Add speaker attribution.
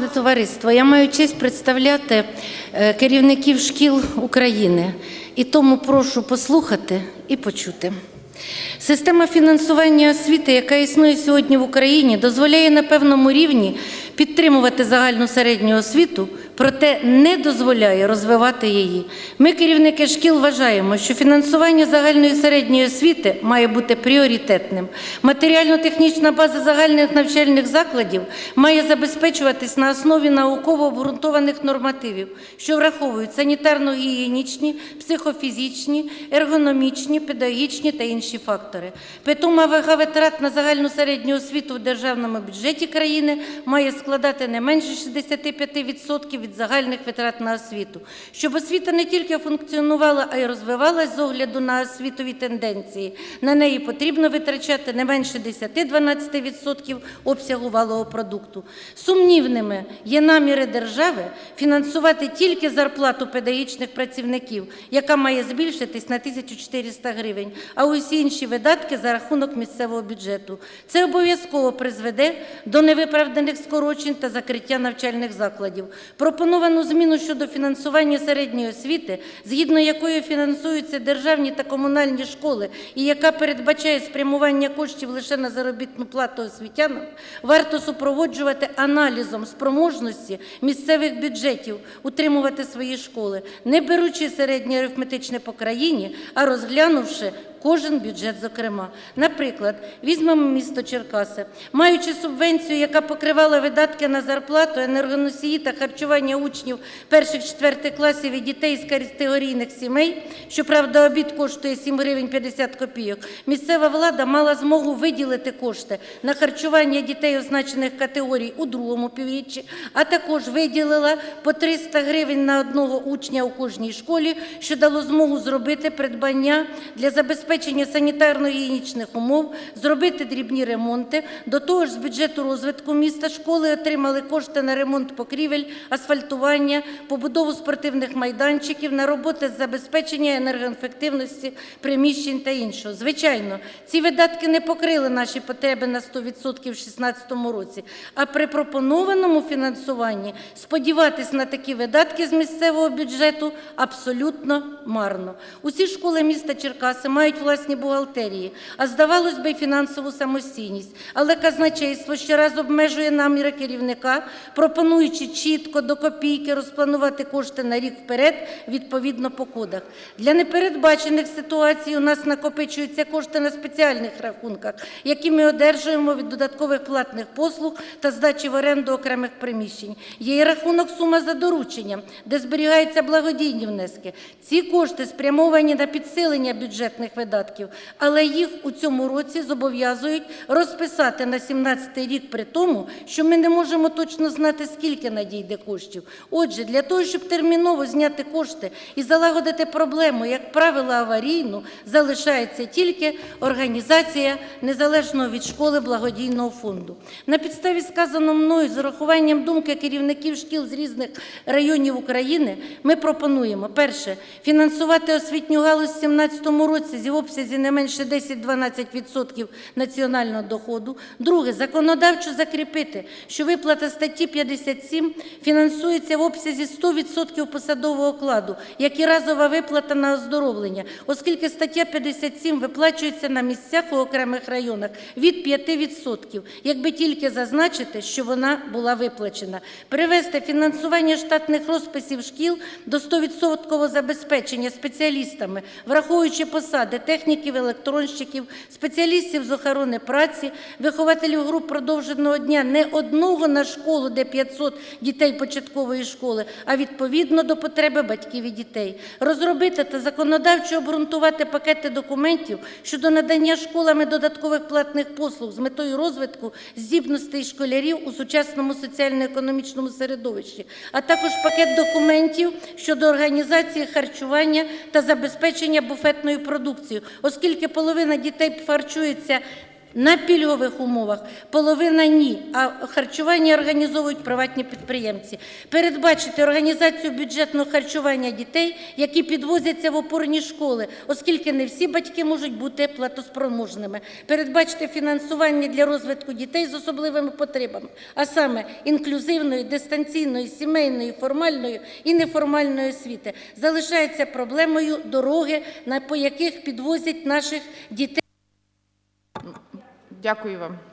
Speaker 1: Поважне товариство, я маю честь представляти е, керівників шкіл України і тому прошу послухати і почути. Система фінансування освіти, яка існує сьогодні в Україні, дозволяє на певному рівні підтримувати загальну середню освіту, проте не дозволяє розвивати її. Ми, керівники шкіл, вважаємо, що фінансування загальної середньої освіти має бути пріоритетним. Матеріально-технічна база загальних навчальних закладів має забезпечуватись на основі науково обґрунтованих нормативів, що враховують санітарно-гігієнічні, психофізичні, ергономічні, педагогічні та інші фактори. Питома вага витрат на загальну середню освіту в державному бюджеті країни має складати не менше 65% від загальних витрат на освіту. Щоб освіта не тільки функціонувала, а й розвивалась з огляду на освітові тенденції, на неї потрібно витрачати не менше 10-12% обсягу валового продукту. Сумнівними є наміри держави фінансувати тільки зарплату педагогічних працівників, яка має збільшитись на 1400 гривень, а усі інші видатки за рахунок місцевого бюджету. Це обов'язково призведе до невиправданих скорочень та закриття навчальних закладів. Пропоновану зміну щодо фінансування середньої освіти, згідно якої фінансуються державні та комунальні школи, і яка передбачає спрямування коштів лише на заробітну плату освітянам, варто супроводжувати аналізом спроможності місцевих бюджетів утримувати свої школи, не беручи середнє арифметичне по країні, а розглянувши кожен бюджет зокрема. Наприклад, візьмемо місто Черкаси. Маючи субвенцію, яка покривала видатки на зарплату, енергоносії та харчування учнів перших-четвертих класів і дітей з категорійних сімей, щоправда, обід коштує 7 гривень 50 копійок, місцева влада мала змогу виділити кошти на харчування дітей означених категорій у другому півріччі, а також виділила по 300 гривень на одного учня у кожній школі, що дало змогу зробити придбання для забезпечення санітарно-гігієнічних умов, зробити дрібні ремонти. До того ж, з бюджету розвитку міста школи отримали кошти на ремонт покрівель, асфальтування, побудову спортивних майданчиків, на роботи з забезпечення енергоефективності приміщень та іншого. Звичайно, ці видатки не покрили наші потреби на 100% в 2016 році, а при пропонованому фінансуванні сподіватись на такі видатки з місцевого бюджету абсолютно марно. Усі школи міста Черкаси мають власні бухгалтерії, а здавалось би, фінансову самостійність. Але казначейство щораз обмежує наміри керівника, пропонуючи чітко до копійки розпланувати кошти на рік вперед відповідно по кодах. Для непередбачених ситуацій у нас накопичуються кошти на спеціальних рахунках, які ми одержуємо від додаткових платних послуг та здачі в оренду окремих приміщень. Є і рахунок сума за дорученням, де зберігаються благодійні внески. Ці кошти спрямовані на підсилення бюджетних видатків, але їх у цьому році зобов'язують розписати на 17 рік при тому, що ми не можемо точно знати, скільки надійде коштів. Отже, для того, щоб терміново зняти кошти і залагодити проблему, як правило, аварійну, залишається тільки організація незалежного від школи благодійного фонду. На підставі сказаного мною з урахуванням думки керівників шкіл з різних районів України, ми пропонуємо перше фінансувати освітню галузь в 2017 році зі в обсязі не менше 10-12% національного доходу. Друге, законодавчо закріпити, що виплата статті 57 фінансується в обсязі 100% посадового окладу, як і разова виплата на оздоровлення, оскільки стаття 57 виплачується на місцях у окремих районах від 5%, якби тільки зазначити, що вона була виплачена. Привести фінансування штатних розписів шкіл до 100% забезпечення спеціалістами, враховуючи посади техніків, електронщиків, спеціалістів з охорони праці, вихователів груп продовженого дня не одного на школу, де 500 дітей початкової школи, а відповідно до потреби батьків і дітей. Розробити та законодавчо обґрунтувати пакети документів щодо надання школами додаткових платних послуг з метою розвитку здібностей школярів у сучасному соціально-економічному середовищі, а також пакет документів щодо організації харчування та забезпечення буфетною продукцією, оскільки половина дітей харчується на пільгових умовах, половина ні, а харчування організовують приватні підприємці. Передбачити організацію бюджетного харчування дітей, які підвозяться в опорні школи, оскільки не всі батьки можуть бути платоспроможними. Передбачити фінансування для розвитку дітей з особливими потребами, а саме інклюзивної, дистанційної, сімейної, формальної і неформальної освіти. Залишається проблемою дороги, по яких підвозять наших дітей.
Speaker 2: Дякую вам.